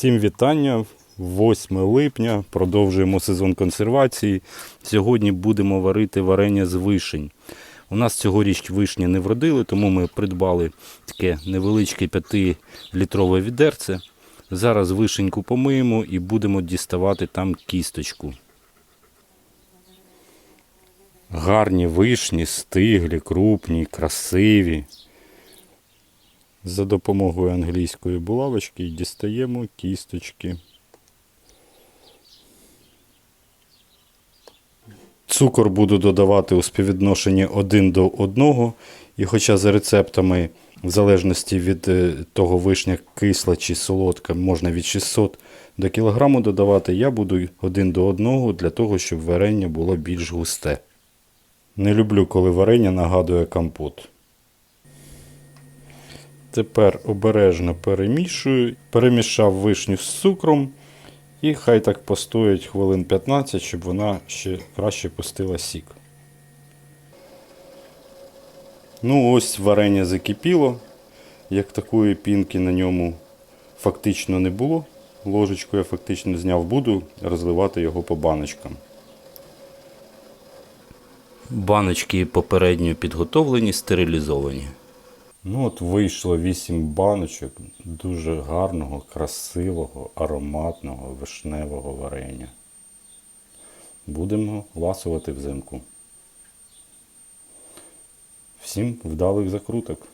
Всім вітання. 8 липня. Продовжуємо сезон консервації. Сьогодні будемо варити варення з вишень. У нас цьогоріч вишні не вродили, тому ми придбали таке невеличке 5-літрове відерце. Зараз вишеньку помиємо і будемо діставати там кісточку. Гарні вишні, стиглі, крупні, красиві. За допомогою англійської булавочки дістаємо кісточки. Цукор буду додавати у співвідношенні 1 до 1. І хоча за рецептами, в залежності від е, того вишня кисла чи солодка, можна від 600 до кілограму додавати, я буду 1 до 1 для того, щоб варення було більш густе. Не люблю, коли варення нагадує компот. Тепер обережно перемішую, перемішав вишню з цукром і хай так постоїть хвилин 15, щоб вона ще краще пустила сік. Ну, ось варення закипіло. Як такої пінки на ньому фактично не було. Ложечку я фактично зняв, буду розливати його по баночкам. Баночки попередньо підготовлені, стерилізовані. Ну от вийшло 8 баночок дуже гарного, красивого, ароматного вишневого варення. Будемо ласувати взимку. Всім вдалих закруток!